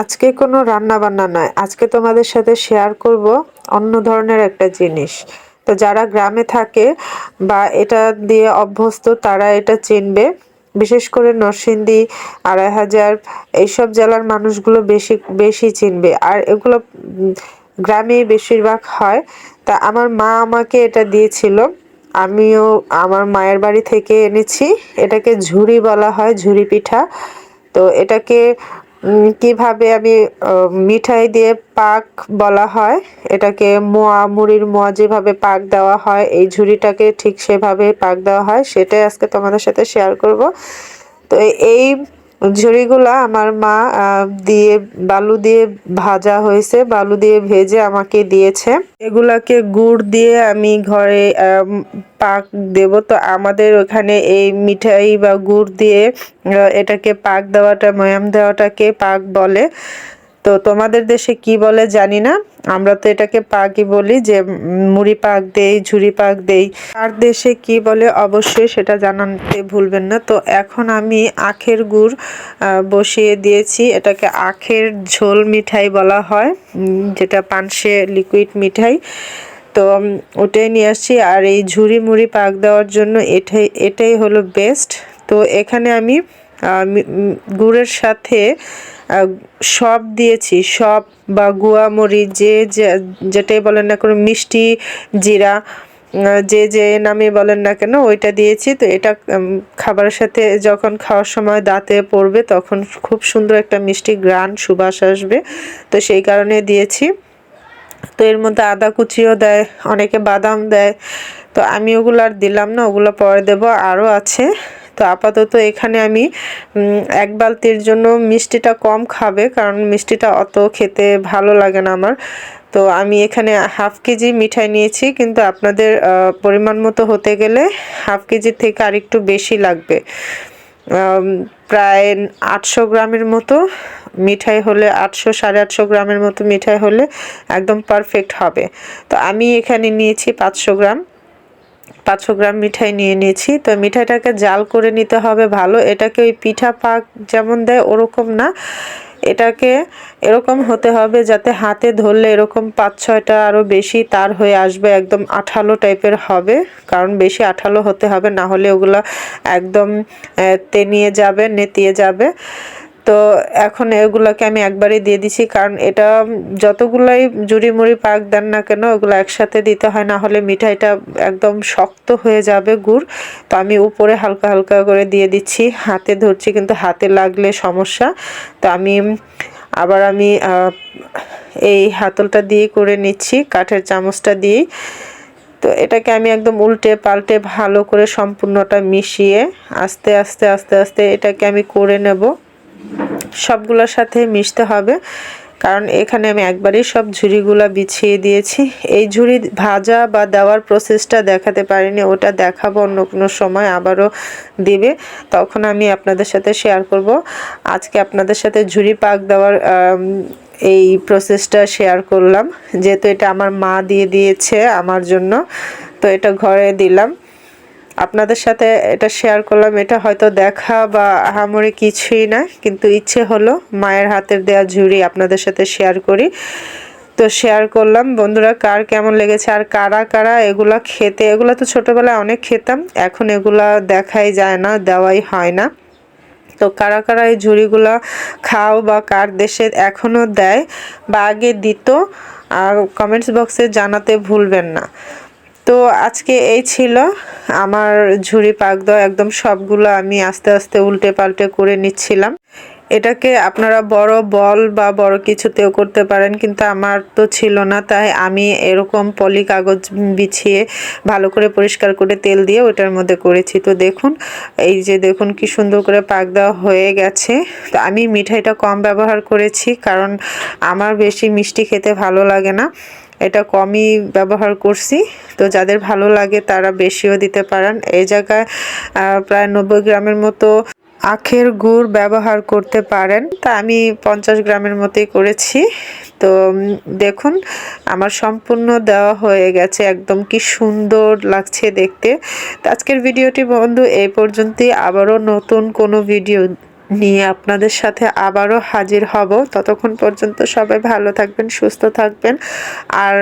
আজকে কোনো রান্না বান্না নয়। আজকে তোমাদের সাথে শেয়ার করব অন্য ধরনের একটা জিনিস। তো যারা গ্রামে থাকে বা এটা দিয়ে অভ্যস্ত, তারা এটা চিনবে। বিশেষ করে নরসিংদী আড়াই হাজার এইসব জেলার মানুষগুলো বেশি বেশি চিনবে। আর এগুলো গ্রামেই বেশিরভাগ হয়। তা আমার মা আমাকে এটা দিয়েছিল। আমিও আমার মায়ের বাড়ি থেকে এনেছি। এটাকে ঝুড়ি বলা হয় ঝুড়ি পিঠা। তো এটাকে কীভাবে আমি মিঠাই দিয়ে পাক বলা হয়, এটাকে মোয়া, মুড়ির মোয়া যেভাবে পাক দেওয়া হয়, এই ঝুড়িটাকে ঠিক সেভাবে পাক দেওয়া হয়, সেটাই আজকে তোমাদের সাথে শেয়ার করব। তো এই ঝুড়িগুলা আমার মা দিয়ে বালু দিয়ে ভাজা হয়েছে। বালু দিয়ে ভেজে আমাকে দিয়েছে। এগুলাকে গুড় দিয়ে আমি ঘরে পাক দেব। তো আমাদের ওখানে এই মিঠাই বা গুড় দিয়ে এটাকে পাক দেওয়াটা, ময়াম দেওয়াটাকে পাক বলে। তো তোমাদের দেশে কি বলে জানি না। আমরা তো এটাকে পাকই বলি যে মুড়ি পাক দেই, ঝুড়ি পাক দেই। আর দেশে কি বলে অবশ্যই সেটা জানাতে ভুলবেন না। তো এখন আমি আখের গুড় বসিয়ে দিয়েছি। এটাকে আখের ঝোল মিঠাই বলা হয় যেটা পানসে লিকুইড মিঠাই। তো ওটাই নিয়ে আসছি। আর এই ঝুড়ি মুড়ি পাক দেওয়ার জন্য এটাই এটাই হলো বেস্ট তো এখানে আমি গুড়ের সাথে সব দিয়েছি, সব বা গুয়া মরিচ যে যেটাই বলেন না কোনো, মিষ্টি, জিরা যে যে নামে বলেন না কেন, ওইটা দিয়েছি। তো এটা খাবারের সাথে যখন খাওয়ার সময় দাঁতে পড়বে, তখন খুব সুন্দর একটা মিষ্টি গ্রান সুবাস আসবে। তো সেই কারণে দিয়েছি। তো এর মধ্যে আদা কুচিও দেয়, অনেকে বাদাম দেয়। তো আমি ওগুলো আর দিলাম না, ওগুলো পরে দেব। আরও আছে। তো আপাতত এখানে আমি এক বালতির জন্য মিষ্টিটা কম খাবে, কারণ মিষ্টিটা অত খেতে ভালো লাগে না আমার। তো আমি এখানে হাফ কেজি মিঠাই নিয়েছি, কিন্তু আপনাদের পরিমাণ মতো হতে গেলে হাফ কেজির থেকে আরেকটু বেশি লাগবে। প্রায় আটশো গ্রামের মতো মিঠাই হলে, আটশো, সাড়ে আটশো গ্রামের মতো মিঠাই হলে একদম পারফেক্ট হবে। তো আমি এখানে নিয়েছি পাঁচশো গ্রাম। পাঁচশো গ্রাম মিঠাই নিয়ে নিয়েছি। তো মিঠাইটাকে জাল করে নিতে হবে ভালো। এটাকে ওই পিঠা পাক যেমন দেয় ওরকম না। এটাকে এরকম হতে হবে যাতে হাতে ধরলে এরকম পাঁচ ছয়টা আরও বেশি তার হয়ে আসবে, একদম আঠালো টাইপের হবে। কারণ বেশি আঠালো হতে হবে, না হলে ওগুলো একদম তেনিয়ে যাবে, নেতিয়ে যাবে। তো এখন এগুলোকে আমি একবারই দিয়ে দিছি, কারণ এটা যতগুলাই জুড়ি মুড়ি পাক দেন না কেন, ওগুলো একসাথে দিতে হয়, না হলে মিঠাইটা একদম শক্ত হয়ে যাবে গুড়। তো আমি উপরে হালকা হালকা করে দিয়ে দিচ্ছি, হাতে ধরছি কিন্তু হাতে লাগলে সমস্যা। তো আমি আবার আমি এই হাতলটা দিয়ে করে নিচ্ছি, কাঠের চামচটা দিয়েই তো এটাকে আমি একদম উল্টে পাল্টে ভালো করে সম্পূর্ণটা মিশিয়ে আস্তে আস্তে আস্তে আস্তে এটাকে আমি করে নেব। সবগুলোর সাথে মিশতে হবে। কারণ এখানে আমি একবারই সব ঝুড়িগুলো বিছিয়ে দিয়েছি। এই ঝুড়ি ভাজা বা দেওয়ার প্রসেসটা দেখাতে পারিনি, ওটা দেখাবো অন্য কোনো সময় আবারও দেবে। তখন আমি আপনাদের সাথে শেয়ার করব। আজকে আপনাদের সাথে ঝুড়ি পাক দেওয়ার এই প্রসেসটা শেয়ার করলাম। যেহেতু এটা আমার মা দিয়ে দিয়েছে আমার জন্য, তো এটা ঘরে দিলাম। আপনাদের সাথে এটা শেয়ার করলাম। এটা হয়তো দেখা বা আহামরি কিছুই না, কিন্তু ইচ্ছে হলো মায়ের হাতের দেয়া ঝুড়ি আপনাদের সাথে শেয়ার করি। তো শেয়ার করলাম, বন্ধুরা কার কেমন লেগেছে আর কারা কারা এগুলা খেতে, এগুলা তো ছোটোবেলায় অনেক খেতাম, এখন এগুলা দেখাই যায় না, দেওয়াই হয় না। তো কারা কারা এই ঝুড়িগুলো খাও বা কার দেশে এখনও দেয় বা আগে দিত আর কমেন্টস বক্সে জানাতে ভুলবেন না। তো আজকে এই ছিল। আমার ঝুড়ি পাক দেওয়া একদম সবগুলো আমি আস্তে আস্তে উল্টে পাল্টে করে নিচ্ছিলাম। এটাকে আপনারা বড় বল বা বড় কিছুতেও করতে পারেন, কিন্তু আমার তো ছিল না, তাই আমি এরকম পলি কাগজ বিছিয়ে ভালো করে পরিষ্কার করে তেল দিয়ে ওটার মধ্যে করেছি। তো দেখুন, এই যে দেখুন কি সুন্দর করে পাক দেওয়া হয়ে গেছে। তো আমি মিঠাইটা কম ব্যবহার করেছি, কারণ আমার বেশি মিষ্টি খেতে ভালো লাগে না। এটা কমই ব্যবহার করছি। তো যাদের ভালো লাগে তারা বেশিও দিতে পারেন। এই জায়গায় প্রায় নব্বই গ্রামের মতো আখের গুড় ব্যবহার করতে পারেন। তা আমি পঞ্চাশ গ্রামের মতোই করেছি। তো দেখুন, আমার সম্পূর্ণ দেওয়া হয়ে গেছে। একদম কি সুন্দর লাগছে দেখতে। আজকের ভিডিওটি বন্ধু, এই পর্যন্তই। আবারও নতুন কোনো ভিডিও নিয়ে আপনাদের সাথে আবারও হাজির হব। ততক্ষণ পর্যন্ত সবাই ভালো থাকবেন, সুস্থ থাকবেন। আর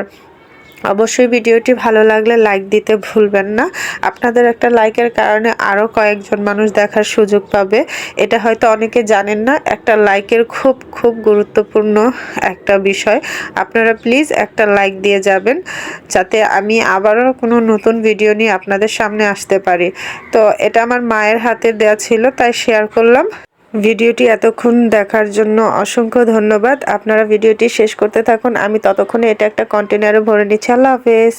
অবশ্যই ভিডিওটি ভালো লাগলে লাইক দিতে ভুলবেন না। আপনাদের একটা লাইকের কারণে আরও কয়েকজন মানুষ দেখার সুযোগ পাবে। এটা হয়তো অনেকে জানেন না, একটা লাইকের খুব খুব গুরুত্বপূর্ণ একটা বিষয়। আপনারা প্লিজ একটা লাইক দিয়ে যাবেন, যাতে আমি আবারও কোনো নতুন ভিডিও নিয়ে আপনাদের সামনে আসতে পারি। তো এটা আমার মায়ের হাতে দেওয়া ছিল, তাই শেয়ার করলাম। ভিডিওটি এতক্ষণ দেখার জন্য অসংখ্য ধন্যবাদ। আপনারা ভিডিওটি শেষ করতে থাকুন। আমি ততক্ষণে এটা একটা কন্টেনারে ভরে নিচ্ছি। আল্লাহ হাফেজ।